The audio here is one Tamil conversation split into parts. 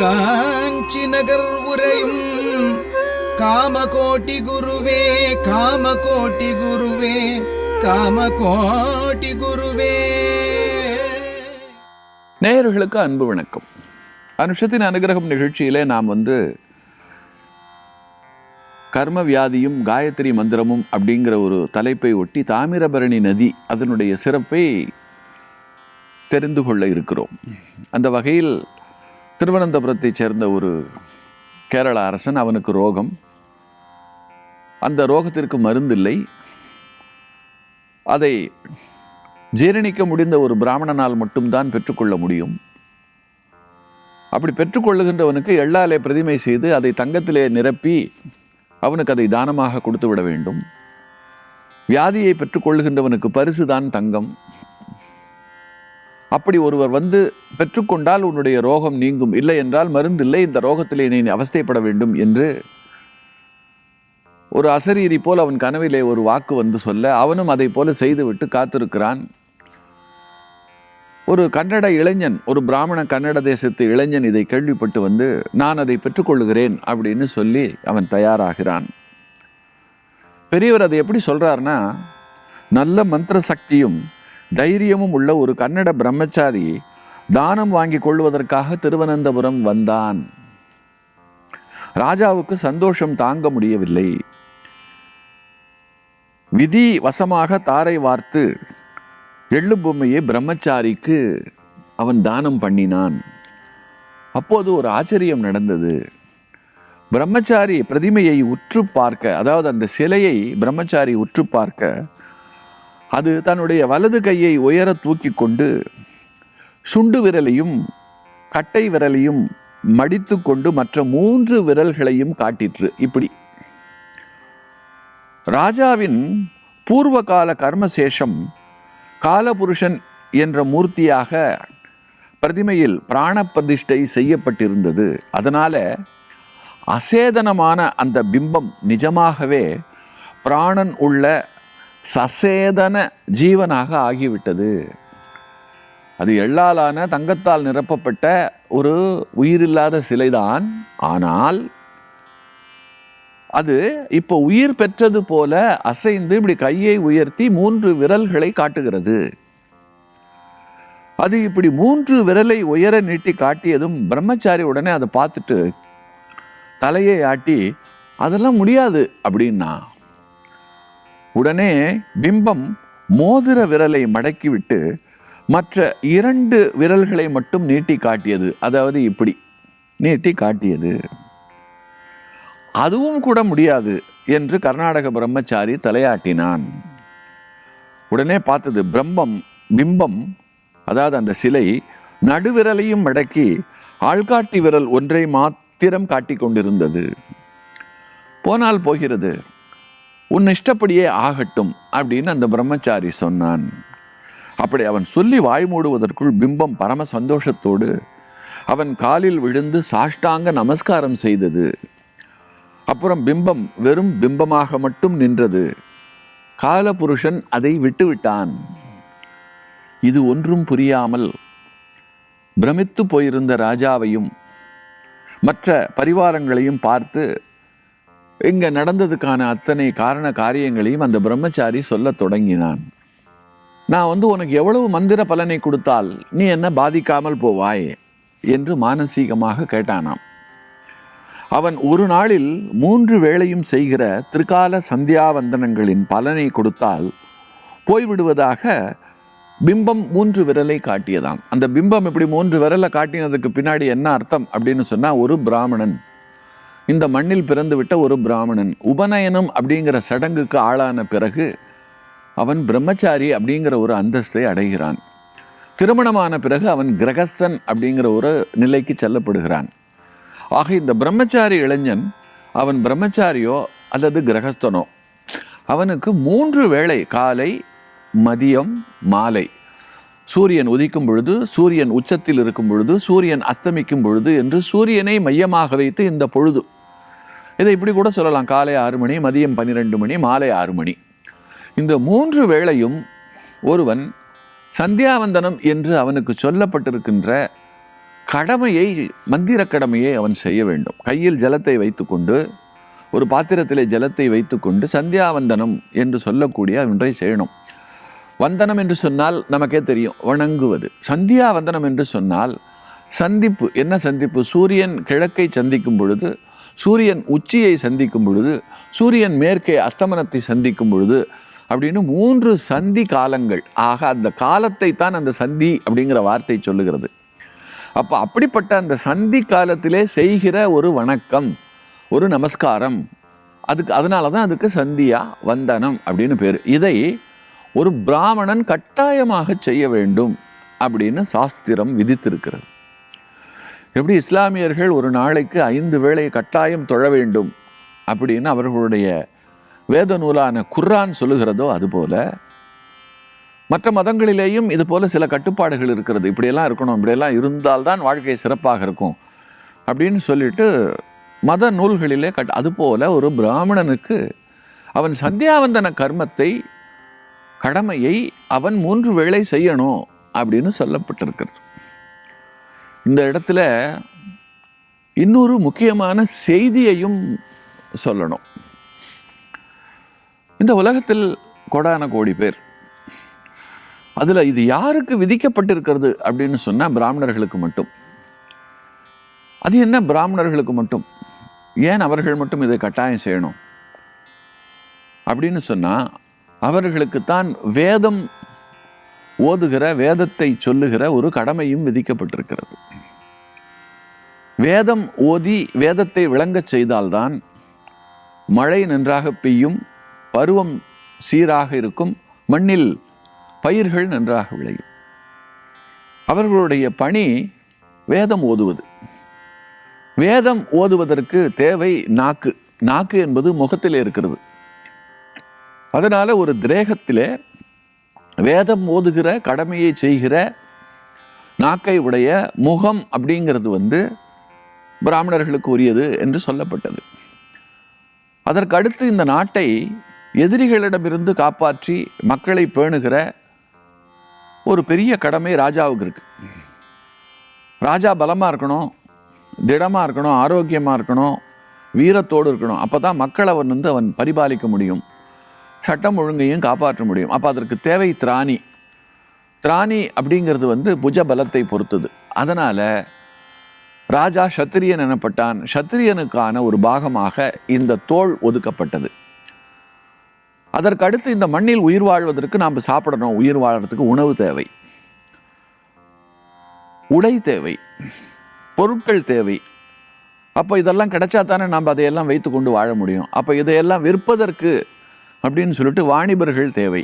காஞ்சி நகர் உரையும் காமகோட்டி குருவே காமகோட்டி குருவே காமகோட்டி குருவே. நேயர்களுக்கு அன்பு வணக்கம். அனுஷத்தின் அனுகிரகம் நிகழ்ச்சியிலே நாம் வந்து கர்ம வியாதியும் காயத்ரி மந்திரமும் அப்படிங்கிற ஒரு தலைப்பை ஒட்டி தாமிரபரணி நதி அதனுடைய சிறப்பை தெரிந்து கொள்ள இருக்கிறோம். அந்த வகையில் திருவனந்தபுரத்தைச் சேர்ந்த ஒரு கேரள அரசன் அவனுக்கு ரோகம். அந்த ரோகத்திற்கு மருந்தில்லை. அதை ஜீரணிக்க முடிந்த ஒரு பிராமணனால் மட்டும்தான் பெற்றுக்கொள்ள முடியும். அப்படி பெற்றுக்கொள்ளுகின்றவனுக்கு எள்ளாலே பிரதிமை செய்து அதை தங்கத்திலே நிரப்பி அவனுக்கு அதை தானமாக கொடுத்து விட வேண்டும். வியாதியை பெற்றுக்கொள்ளுகின்றவனுக்கு பரிசு தான் தங்கம். அப்படி ஒருவர் வந்து பெற்றுக்கொண்டால் உன்னுடைய ரோகம் நீங்கும். இல்லை என்றால் மருந்தில்லை இந்த ரோகத்திலே நீ அவஸ்தைப்பட வேண்டும் என்று ஒரு அசரீரி போல் அவன் கனவிலே ஒரு வாக்கு வந்து சொல்ல அவனும் அதை போல செய்துவிட்டு காத்திருக்கிறான். ஒரு கன்னட இளைஞன் ஒரு பிராமண கன்னட தேசத்து இளைஞன் இதை கேள்விப்பட்டு வந்து நான் அதை பெற்றுக்கொள்கிறேன் அப்படின்னு சொல்லி அவன் தயாராகிறான். பெரியவர் அதை எப்படி சொல்றாருன்னா நல்ல மந்திர சக்தியும் தைரியமும் உள்ள ஒரு கன்னட பிரம்மச்சாரி தானம் வாங்கி கொள்வதற்காக திருவனந்தபுரம் வந்தான். ராஜாவுக்கு சந்தோஷம் தாங்க முடியவில்லை. விதி வசமாக தாரை வார்த்து எள்ளு பொம்மையை பிரம்மச்சாரிக்கு அவன் தானம் பண்ணினான். அப்போது ஒரு ஆச்சரியம் நடந்தது. பிரம்மச்சாரி பிரதிமையை உற்று பார்க்க அதாவது அந்த சிலையை பிரம்மச்சாரி உற்று பார்க்க அது தன்னுடைய வலது கையை உயர தூக்கி கொண்டு சுண்டு விரலையும் கட்டை விரலையும் மடித்து கொண்டு மற்ற மூன்று விரல்களையும் காட்டிற்று. இப்படி. ராஜாவின் பூர்வகால கர்மசேஷம் காலபுருஷன் என்ற மூர்த்தியாக பிரதிமையில் பிராண பிரதிஷ்டை செய்யப்பட்டிருந்தது. அதனால அசேதனமான அந்த பிம்பம் நிஜமாகவே பிராணன் உள்ள சசேதன ஜீவனாக ஆகிவிட்டது. அது எள்ளாலான தங்கத்தால் நிரப்பப்பட்ட ஒரு உயிரில்லாத சிலைதான். ஆனால் அது இப்போ உயிர் பெற்றது போல அசைந்து இப்படி கையை உயர்த்தி மூன்று விரல்களை காட்டுகிறது. அது இப்படி மூன்று விரலை உயர நீட்டி காட்டியதும் பிரம்மச்சாரி உடனே அதை பார்த்துட்டு தலையை ஆட்டி அதெல்லாம் முடியாது அப்படின்னா உடனே பிம்பம் மோதிர விரலை மடக்கிவிட்டு மற்ற இரண்டு விரல்களை மட்டும் நீட்டி காட்டியது. அதாவது இப்படி நீட்டி காட்டியது. அதுவும் கூட முடியாது என்று கர்நாடக பிரம்மச்சாரி தலையாட்டினான். உடனே பார்த்தது பிரம்மம் பிம்பம் அதாவது அந்த சிலை நடுவிரலையும் மடக்கி ஆள்காட்டி விரல் ஒன்றை மாத்திரம் காட்டிக் கொண்டிருந்தது போனால் போகிறது. உன் இஷ்டப்படியே ஆகட்டும் அப்படின்னு அந்த பிரம்மச்சாரி சொன்னான். அப்படி அவன் சொல்லி வாய் மூடுவதற்குள் பிம்பம் பரம சந்தோஷத்தோடு அவன் காலில் விழுந்து சாஷ்டாங்க நமஸ்காரம் செய்தது. அப்புறம் பிம்பம் வெறும் பிம்பமாக மட்டும் நின்றது. காலபுருஷன் அதை விட்டுவிட்டான். இது ஒன்றும் புரியாமல் பிரமித்து போயிருந்த ராஜாவையும் மற்ற பரிவாரங்களையும் பார்த்து இங்கே நடந்ததுக்கான அத்தனை காரண காரியங்களையும் அந்த பிரம்மச்சாரி சொல்லத் தொடங்கினான். நான் வந்து உனக்கு எவ்வளவு மந்திர பலனை கொடுத்தால் நீ என்ன பாதிக்காமல் போவாய்? என்று மானசீகமாக கேட்டானாம். அவன் ஒரு நாளில் மூன்று வேளையும் செய்கிற திருக்கால சந்தியாவந்தனங்களின் பலனை கொடுத்தால் போய்விடுவதாக பிம்பம் மூன்று விரலை காட்டியதாம். அந்த பிம்பம் இப்படி மூன்று விரலை காட்டினதுக்கு பின்னாடி என்ன அர்த்தம் அப்படின்னு சொன்னால் ஒரு பிராமணன் இந்த மண்ணில் பிறந்துவிட்ட ஒரு பிராமணன் உபநயனம் அப்படிங்கிற சடங்குக்கு ஆளான பிறகு அவன் பிரம்மச்சாரி அப்படிங்கிற ஒரு அந்தஸ்தை அடைகிறான். திருமணமான பிறகு அவன் கிரகஸ்தன் அப்படிங்கிற ஒரு நிலைக்கு செல்லப்படுகிறான். ஆக இந்த பிரம்மச்சாரி இளைஞன் அவன் பிரம்மச்சாரியோ அல்லது கிரகஸ்தனோ அவனுக்கு மூன்று வேளை காலை மதியம் மாலை சூரியன் உதிக்கும் பொழுது சூரியன் உச்சத்தில் இருக்கும் பொழுது சூரியன் அஸ்தமிக்கும் பொழுது என்று சூரியனை மையமாக வைத்து இந்த பொழுது. இதை இப்படி கூட சொல்லலாம். காலை ஆறு மணி மதியம் பன்னிரெண்டு மணி மாலை ஆறு மணி. இந்த மூன்று வேளையும் ஒருவன் சந்தியாவந்தனம் என்று அவனுக்கு சொல்லப்பட்டிருக்கின்ற கடமையை மந்திர கடமையை அவன் செய்ய வேண்டும். கையில் ஜலத்தை வைத்துக்கொண்டு ஒரு பாத்திரத்திலே ஜலத்தை வைத்துக்கொண்டு சந்தியாவந்தனம் என்று சொல்லக்கூடிய ஒன்றை செய்யணும். வந்தனம் என்று சொன்னால் நமக்கே தெரியும் வணங்குவது. சந்தியா வந்தனம் என்று சொன்னால் சந்திப்பு என்ன சந்திப்பு? சூரியன் கிழக்கை சந்திக்கும் பொழுது சூரியன் உச்சியை சந்திக்கும் பொழுது சூரியன் மேற்கே அஸ்தமனத்தை சந்திக்கும் பொழுது அப்படின்னு மூன்று சந்தி காலங்கள். ஆக அந்த காலத்தை தான் அந்த சந்தி அப்படிங்கிற வார்த்தை சொல்லுகிறது. அப்போ அப்படிப்பட்ட அந்த சந்தி காலத்திலே செய்கிற ஒரு வணக்கம் ஒரு நமஸ்காரம். அதுக்கு அதனால தான் அதுக்கு சந்தியா வந்தனம் அப்படின்னு பேர். இதை ஒரு பிராமணன் கட்டாயமாக செய்ய வேண்டும் அப்படின்னு சாஸ்திரம் விதித்திருக்கிறது. எப்படி இஸ்லாமியர்கள் ஒரு நாளைக்கு ஐந்து வேளை கட்டாயம் தொழ வேண்டும் அப்படின்னு அவர்களுடைய வேத நூலான குர்ரான் சொல்லுகிறதோ அதுபோல மற்ற மதங்களிலேயும் இது போல சில கட்டுப்பாடுகள் இருக்கிறது. இப்படியெல்லாம் இருக்கணும் இப்படியெல்லாம் இருந்தால்தான் வாழ்க்கை சிறப்பாக இருக்கும் அப்படின்னு சொல்லிட்டு மத நூல்களிலே கட் அதுபோல் ஒரு பிராமணனுக்கு அவன் சந்தியாவந்தன கர்மத்தை கடமையை அவன் மூன்று வேளை செய்யணும் அப்படின்னு சொல்லப்பட்டிருக்கிறது. இந்த இடத்துல இன்னொரு முக்கியமான செய்தியையும் சொல்லணும். இந்த உலகத்தில் கோடான கோடி பேர். அதில் இது யாருக்கு விதிக்கப்பட்டிருக்கிறது அப்படின்னு சொன்னால் பிராமணர்களுக்கு மட்டும். அது என்ன பிராமணர்களுக்கு மட்டும்? ஏன் அவர்கள் மட்டும் இதை கட்டாயம் செய்யணும்? அப்படின்னு சொன்னால் அவர்களுக்குத்தான் வேதம் ஓதுகிற வேதத்தை சொல்லுகிற ஒரு கடமையும் விதிக்கப்பட்டிருக்கிறது. வேதம் ஓதி வேதத்தை விளங்கச் செய்தால்தான் மழை நன்றாக பெய்யும் பருவம் சீராக இருக்கும் மண்ணில் பயிர்கள் நன்றாக விளையும். அவர்களுடைய பணி வேதம் ஓதுவது. வேதம் ஓதுவதற்கு தேவை நாக்கு. நாக்கு என்பது முகத்திலே இருக்கிறது. அதனால ஒரு திரேகத்திலே வேதம் ஓதுகிற கடமையை செய்கிற நாக்கை உடைய முகம் அப்படிங்கிறது வந்து பிராமணர்களுக்கு உரியது என்று சொல்லப்பட்டது. அதற்கு அடுத்து இந்த நாட்டை எதிரிகளிடமிருந்து காப்பாற்றி மக்களை பேணுகிற ஒரு பெரிய கடமை ராஜாவுக்கு இருக்கு. ராஜா பலமாக இருக்கணும் திடமாக இருக்கணும் ஆரோக்கியமாக இருக்கணும் வீரத்தோடு இருக்கணும். அப்போ தான் மக்களை அவன் வந்து அவன் பரிபாலிக்க முடியும். சட்டம் ஒழுங்கையும் காப்பாற்ற முடியும். அப்போ அதற்கு தேவை திராணி. திராணி அப்படிங்கிறது வந்து புஜ பலத்தை பொறுத்தது. அதனால் ராஜா சத்திரியன் எனப்பட்டான். சத்திரியனுக்கான ஒரு பாகமாக இந்த தோல் ஒதுக்கப்பட்டது. அதற்கடுத்து இந்த மண்ணில் உயிர் வாழ்வதற்கு நாம் சாப்பிடணும். உயிர் வாழறதுக்கு உணவு தேவை. உடை தேவை. பொருட்கள் தேவை. அப்போ இதெல்லாம் கிடைச்சா தானே நாம் அதையெல்லாம் வைத்து கொண்டு வாழ முடியும். அப்போ இதையெல்லாம் விற்பதற்கு அப்படின்னு சொல்லிட்டு வாணிபர்கள் தேவை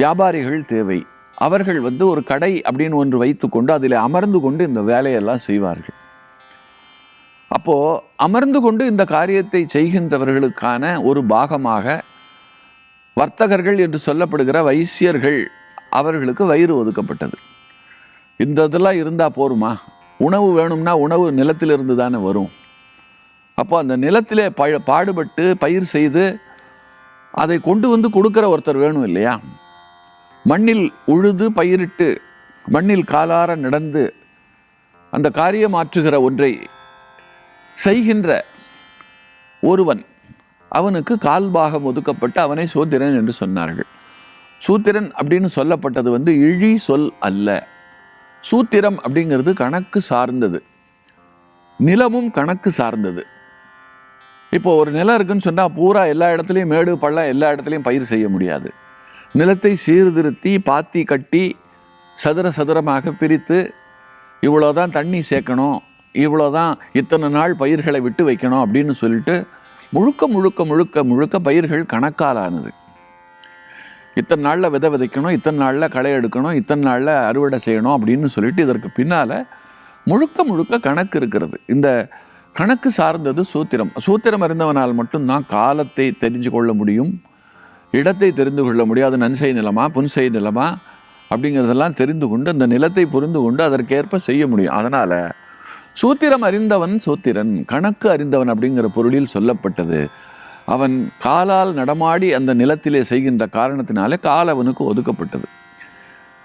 வியாபாரிகள் தேவை. அவர்கள் வந்து ஒரு கடை அப்படின்னு ஒன்று வைத்துக்கொண்டு அதில் அமர்ந்து கொண்டு இந்த வேலையெல்லாம் செய்வார்கள். அப்போது அமர்ந்து கொண்டு இந்த காரியத்தை செய்கின்றவர்களுக்கான ஒரு பாகமாக வர்த்தகர்கள் என்று சொல்லப்படுகிற வைசியர்கள் அவர்களுக்கு வயிறு ஒதுக்கப்பட்டது. இந்த இதெல்லாம் இருந்தால் போருமா? உணவு வேணும்னா உணவு நிலத்திலிருந்து தானே வரும். அப்போ அந்த நிலத்திலே ப பாடுபட்டு பயிர் செய்து அதை கொண்டு வந்து கொடுக்குற ஒருத்தர் வேணும் இல்லையா? மண்ணில் உழுது பயிரிட்டு மண்ணில் காலார நடந்து அந்த காரியமாற்றுகிற ஒன்றை செய்கின்ற ஒருவன் அவனுக்கு கால்பாகம் ஒதுக்கப்பட்டு அவனை சூத்திரன் என்று சொன்னார்கள். சூத்திரன் அப்படின்னு சொல்லப்பட்டது வந்து இழி சொல் அல்ல. சூத்திரம் அப்படிங்கிறது கணக்கு சார்ந்தது. நிலமும் கணக்கு சார்ந்தது. இப்போ ஒரு நிலம் இருக்குன்னு சொன்னால் பூரா எல்லா இடத்துலையும் மேடு பள்ளம் எல்லா இடத்துலையும் பயிர் செய்ய முடியாது. நிலத்தை சீர்திருத்தி பாத்தி கட்டி சதுர சதுரமாக பிரித்து இவ்வளோதான் தண்ணி சேர்க்கணும் இவ்வளோதான் இத்தனை நாள் பயிர்களை விட்டு வைக்கணும் அப்படின்னு சொல்லிட்டு முழுக்க முழுக்க முழுக்க முழுக்க பயிர்கள் கணக்காலானது. இத்தனை நாளில் விதை விதைக்கணும் இத்தனை நாளில் களை எடுக்கணும் இத்தனை நாளில் அறுவடை செய்யணும் அப்படின்னு சொல்லிட்டு இதற்கு பின்னால் முழுக்க முழுக்க கணக்கு இருக்கிறது. இந்த கணக்கு சார்ந்தது சூத்திரம். சூத்திரம் அறிந்தவனால் மட்டும்தான் காலத்தை தெரிஞ்சு கொள்ள முடியும். இடத்தை தெரிந்து கொள்ள முடியும். அது நன்செய் நிலமா புன்செய் நிலமா அப்படிங்கிறதெல்லாம் தெரிந்து கொண்டு அந்த நிலத்தை புரிந்து கொண்டு அதற்கேற்ப செய்ய முடியும். அதனால் சூத்திரம் அறிந்தவன் சூத்திரன் கணக்கு அறிந்தவன் அப்படிங்கிற பொருளில் சொல்லப்பட்டது. அவன் காலால் நடமாடி அந்த நிலத்திலே செய்கின்ற காரணத்தினாலே கால் அவனுக்கு ஒதுக்கப்பட்டது.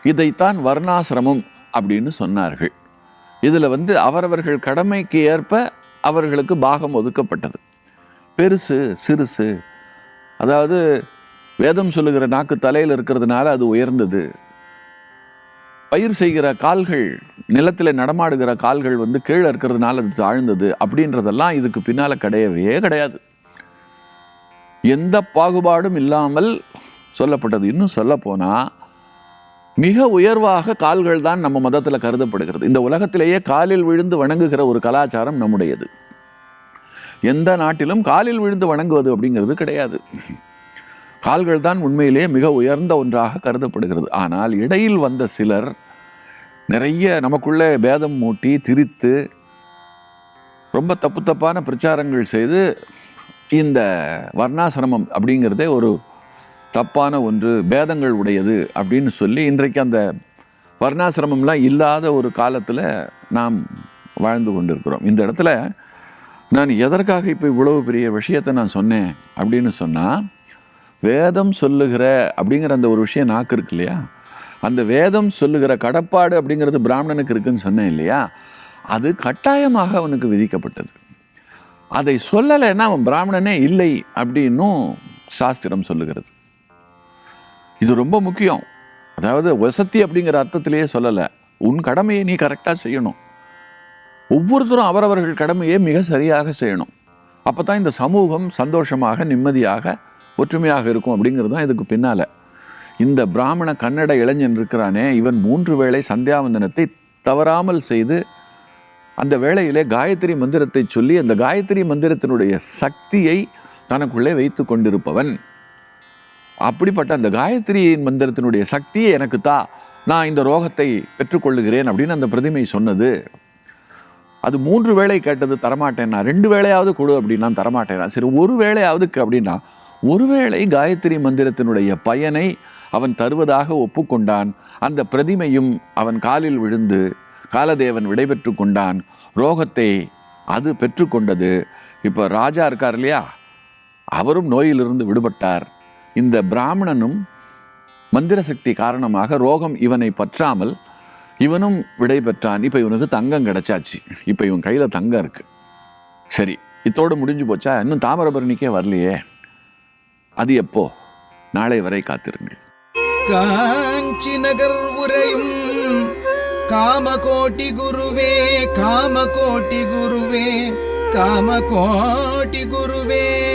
இதைத்தான் வர்ணாசிரமம் அப்படின்னு சொன்னார்கள். இதில் வந்து அவரவர்கள் கடமைக்கு ஏற்ப அவர்களுக்கு பாகம் ஒதுக்கப்பட்டது. பெருசு சிறுசு. அதாவது வேதம் சொல்லுகிற நாக்கு தலையில் இருக்கிறதுனால அது உயர்ந்தது. பயிர் செய்கிற கால்கள் நிலத்தில் நடமாடுகிற கால்கள் வந்து கீழே இருக்கிறதுனால அது தாழ்ந்தது. அப்படின்றதெல்லாம் இதுக்கு பின்னால் கிடையவே கிடையாது. எந்த பாகுபாடும் இல்லாமல் சொல்லப்பட்டது. இன்னும் சொல்லப்போனால் மிக உயர்வாக கால்கள் தான் நம்ம மதத்தில் கருதப்படுகிறது. இந்த உலகத்திலேயே காலில் விழுந்து வணங்குகிற ஒரு கலாச்சாரம் நம்முடையது. எந்த நாட்டிலும் காலில் விழுந்து வணங்குவது அப்படிங்கிறது கிடையாது. கால்கள் தான் உண்மையிலேயே மிக உயர்ந்த ஒன்றாக கருதப்படுகிறது. ஆனால் இடையில் வந்த சிலர் நிறைய நமக்குள்ளே பேதம் மூட்டி திரித்து ரொம்ப தப்பு தப்பான பிரச்சாரங்கள் செய்து இந்த வர்ணாசிரமம் அப்படிங்கிறதே ஒரு தப்பான ஒன்று பேதங்கள் உடையது அப்படின்னு சொல்லி இன்றைக்கு அந்த வர்ணாசிரமம்லாம் இல்லாத ஒரு காலத்தில் நாம் வாழ்ந்து கொண்டிருக்கிறோம். இந்த இடத்துல நான் எதற்காக இப்போ இவ்வளவு பெரிய விஷயத்தை நான் சொன்னேன் அப்படின்னு சொன்னால் வேதம் சொல்லுகிற அப்படிங்கிற அந்த ஒரு விஷயம் நாக்கு இருக்கு இல்லையா? அந்த வேதம் சொல்லுகிற கடப்பாடு அப்படிங்கிறது பிராமணனுக்கு இருக்குன்னு சொன்னேன் இல்லையா? அது கட்டாயமாக அவனுக்கு விதிக்கப்பட்டது. அதை சொல்லலைன்னா அவன் பிராமணனே இல்லை அப்படின்னும் சாஸ்திரம் சொல்லுகிறது. இது ரொம்ப முக்கியம். அதாவது வசதி அப்படிங்கிற அர்த்தத்திலேயே சொல்லலை. உன் கடமையை நீ கரெக்டாக செய்யணும். ஒவ்வொருத்தரும் அவரவர்கள் கடமையை மிக சரியாக செய்யணும். அப்போ தான் இந்த சமூகம் சந்தோஷமாக நிம்மதியாக ஒற்றுமையாக இருக்கும் அப்படிங்கிறது தான் இதுக்கு பின்னால். இந்த பிராமண கன்னட இளைஞன் இருக்கிறானே இவன் மூன்று வேளை சந்தியாவந்தனத்தை தவறாமல் செய்து அந்த வேளையிலே காயத்ரி மந்திரத்தை சொல்லி அந்த காயத்ரி மந்திரத்தினுடைய சக்தியை தனக்குள்ளே வைத்து கொண்டிருப்பவன். அப்படிப்பட்ட அந்த காயத்ரியின் மந்திரத்தினுடைய சக்தியை எனக்கு தா. நான் இந்த ரோகத்தை பெற்றுக்கொள்ளுகிறேன் அப்படின்னு அந்த பிரதிமை சொன்னது. அது மூன்று வேளை கேட்டது தரமாட்டேன்னா ரெண்டு வேளையாவது கொடு அப்படின்னா தரமாட்டேனா சரி ஒரு வேளையாவது அப்படின்னா ஒருவேளை காயத்ரி மந்திரத்தினுடைய பயனை அவன் தருவதாக ஒப்புக்கொண்டான். அந்த பிரதிமையும் அவன் காலில் விழுந்து காலதேவன் விடைபெற்று கொண்டான். ரோகத்தை அது பெற்றுக்கொண்டது. இப்போ ராஜா இருக்கார் இல்லையா? அவரும் நோயிலிருந்து விடுபட்டார். இந்த பிராமணனும் மந்திர சக்தி காரணமாக ரோகம் இவனை பற்றாமல் இவனும் விடை பெற்றான் இப்போ இவனுக்கு தங்கம் கிடைச்சாச்சு. இப்போ இவன் கையில் தங்கம் இருக்கு. சரி இத்தோடு முடிஞ்சு போச்சா? இன்னும் தாமிரபரணிக்கே வரலையே. அது எப்போ? நாளை வரை காத்திருங்கள். காஞ்சி நகர் உரையும் காமகோட்டி குருவே காமகோட்டி குருவே காமகோட்டி குருவே.